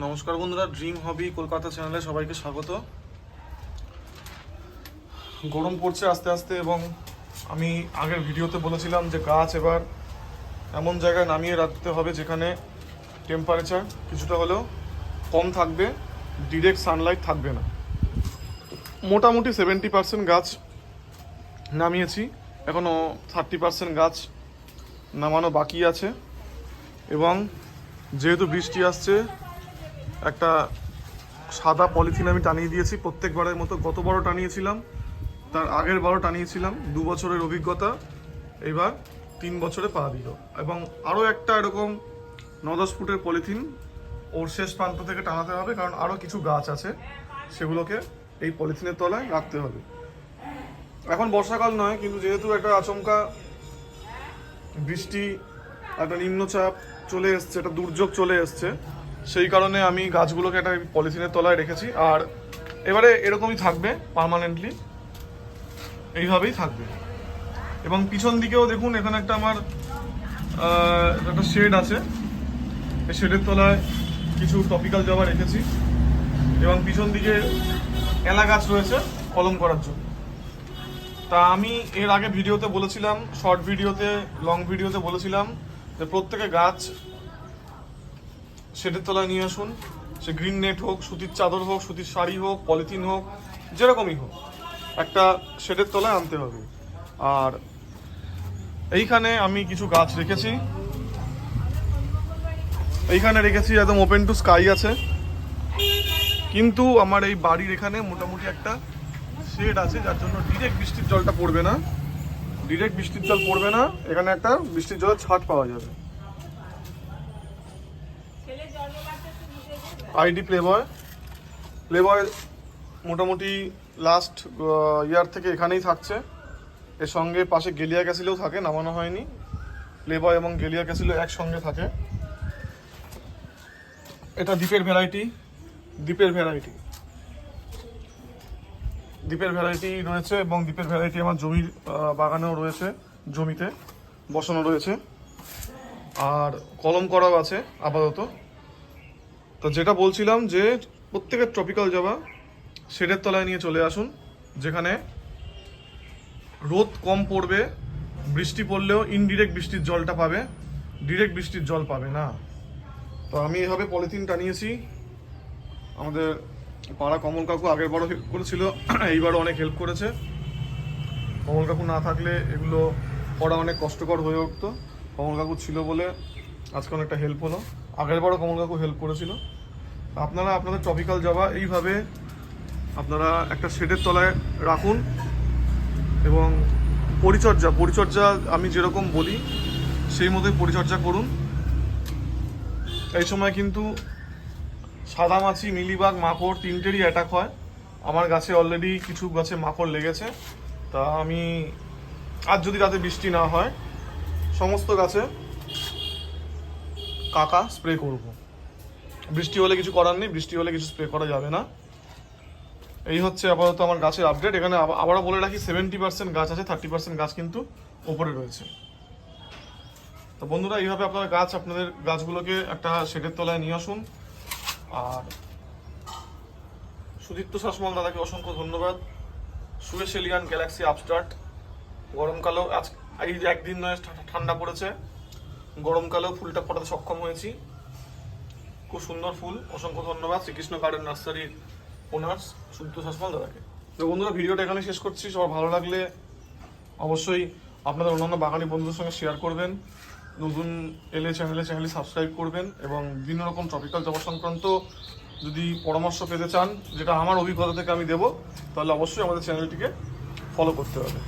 নমস্কার বন্ধুরা ড্রিম হবি কলকাতা চ্যানেলে সবাইকে স্বাগত। গরম পড়ছে আস্তে আস্তে এবং আমি আগের ভিডিওতে বলেছিলাম যে গাছ এবার এমন জায়গায় নামিয়ে রাখতে হবে যেখানে টেম্পারেচার কিছুটা হলেও কম থাকবে ডিরেক্ট সানলাইট থাকবে না। মোটামুটি সেভেন্টি পার্সেন্ট গাছ নামিয়েছি এখনও থার্টি পার্সেন্ট গাছ নামানো বাকি আছে এবং যেহেতু বৃষ্টি আসছে একটা সাদা পলিথিন আমি টানিয়ে দিয়েছি, প্রত্যেকবারের মতো গতবারও টানিয়েছিলাম, তার আগের বারও টানিয়েছিলাম, দু বছরের অভিজ্ঞতা, এবার তিন বছরে পা দিল। এবং আরও একটা এরকম ন দশ ফুটের পলিথিন ওর শেষ প্রান্ত থেকে টানাতে হবে, কারণ আরও কিছু গাছ আছে, সেগুলোকে এই পলিথিনের তলায় রাখতে হবে। এখন বর্ষাকাল নয়, কিন্তু যেহেতু একটা আচমকা বৃষ্টি, একটা নিম্নচাপ চলে এসছে, একটা দুর্যোগ চলে এসছে সেই কারণে আমি গাছগুলোকে একটা পলিথিনের তলায় রেখেছি, আর এবারে এরকমই থাকবে পার্মানেন্টলি এইভাবেই থাকবে। এবং পিছন দিকেও দেখুন, এখানে একটা আমার একটা শেড আছে। এই শেডের তলায় কিছু টপিক্যাল জবা রেখেছি। এবং পিছন দিকে এলা গাছ রয়েছে কলম করার জন্য। তা আমি এর আগে ভিডিওতে বলেছিলাম শর্ট ভিডিওতে লং ভিডিওতে বলেছিলাম যে প্রত্যেকে গাছ শেডের তলায় নিয়ে আসুন। সে গ্রিন নেট হোক, সুতির চাদর হোক, সুতির শাড়ি হোক পলিথিন হোক, যেরকমই হোক। একটা শেডের তলায় আনতে হবে। আর এইখানে আমি কিছু গাছ রেখেছি। এইখানে রেখেছি একদম ওপেন টু স্কাই আছে। কিন্তু আমার এই বাড়ির এখানে মোটামুটি একটা শেড আছে, যার জন্য ডিরেক্ট বৃষ্টির জলটা পড়বে না। ডিরেক্ট বৃষ্টির জল পড়বে না। এখানে একটা বৃষ্টির জলের ছাট পাওয়া যাবে। আইডি প্লেবয় প্লেবয় মোটামুটি লাস্ট ইয়ার থেকে এখানেই থাকছে। এর সঙ্গে পাশে গেলিয়া ক্যাসিলেও থাকে, নামানো হয়নি। প্লেবয় এবং গেলিয়া ক্যাসিলও একসঙ্গে থাকে। এটা দ্বীপের ভ্যারাইটি দ্বীপের ভ্যারাইটি দ্বীপের ভ্যারাইটি রয়েছে এবং দ্বীপের ভ্যারাইটি আমার জমির বাগানেও রয়েছে, জমিতে। বসানো রয়েছে। আর কলম করাও আছে, আপাতত। তো যেটা বলছিলাম যে প্রত্যেকের ট্রপিক্যাল জবা শেডের তলায় নিয়ে চলে আসুন, যেখানে রোদ কম পড়বে, বৃষ্টি পড়লেও ইনডিরেক্ট বৃষ্টির জলটা পাবে ডিরেক্ট বৃষ্টির জল পাবে না। তো আমি এভাবে পলিথিন টানিয়েছি। আমাদের পাড়া কমল কাকু আগের বারও হেল্প করেছিল, এইবারও অনেক হেল্প করেছে। কমল কাকু না থাকলে এগুলো করা অনেক কষ্টকর হয়ে উঠতো। কমল কাকু ছিল বলে আজকে অনেকটা হেল্প হলো। আগের বারও কমল কাকু হেল্প করেছিল। আপনারা আপনাদের টপিক্যাল জবা এইভাবে আপনারা একটা শেডের তলায় রাখুন এবং পরিচর্যা পরিচর্যা আমি যেরকম বলি, সেই মতোই পরিচর্যা করুন। এই সময় কিন্তু সাদামাছি মিলিবাগ, মাকড় তিনটেরই অ্যাটাক হয়। আমার গাছে অলরেডি কিছু গাছে মাকড় লেগেছে। তা আমি আর যদি রাতে বৃষ্টি না হয়, সমস্ত গাছে কাকা স্প্রে করব। বৃষ্টি হলে কিছু করার নেই, বৃষ্টি হলে কিছু স্প্রে করা যাবে না। এই হচ্ছে আপাতত আমার গাছের আপডেট এখানে আবার- আবারও বলে রাখি সেভেন্টি পার্সেন্ট গাছ আছে থার্টি পার্সেন্ট গাছ কিন্তু ওপরে রয়েছে। তো বন্ধুরা, এইভাবে আপনারা গাছ, আপনাদের গাছগুলোকে একটা শেডের তলায় নিয়ে আসুন। আর সুদীপ্ত শাসমল দাদাকে অসংখ্য ধন্যবাদ। সুয়েস এলিয়ান গ্যালাক্সি আপস্টার্ট। গরমকালেও আজ এই একদিন নয় ঠান্ডা পড়েছে। গরমকালেও ফুলটা ফোটাতে সক্ষম হয়েছি। খুব সুন্দর ফুল। অসংখ্য ধন্যবাদ। শ্রীকৃষ্ণ গার্ডেন নার্সারির ওনার্স সুদীপ্ত শাসমল দাদাকে। তো বন্ধুরা, ভিডিওটা এখানে শেষ করছি। সবার ভালো লাগলে অবশ্যই আপনাদের অন্যান্য বাগানি বন্ধুদের সঙ্গে শেয়ার করবেন। নতুন এলে চ্যানেলে চ্যানেলে সাবস্ক্রাইব করবেন এবং বিভিন্ন রকম টপিক্যাল জবা সংক্রান্ত যদি পরামর্শ পেতে চান, যেটা আমার অভিজ্ঞতা থেকে আমি দেবো, তাহলে অবশ্যই আমাদের চ্যানেলটিকে ফলো করতে হবে।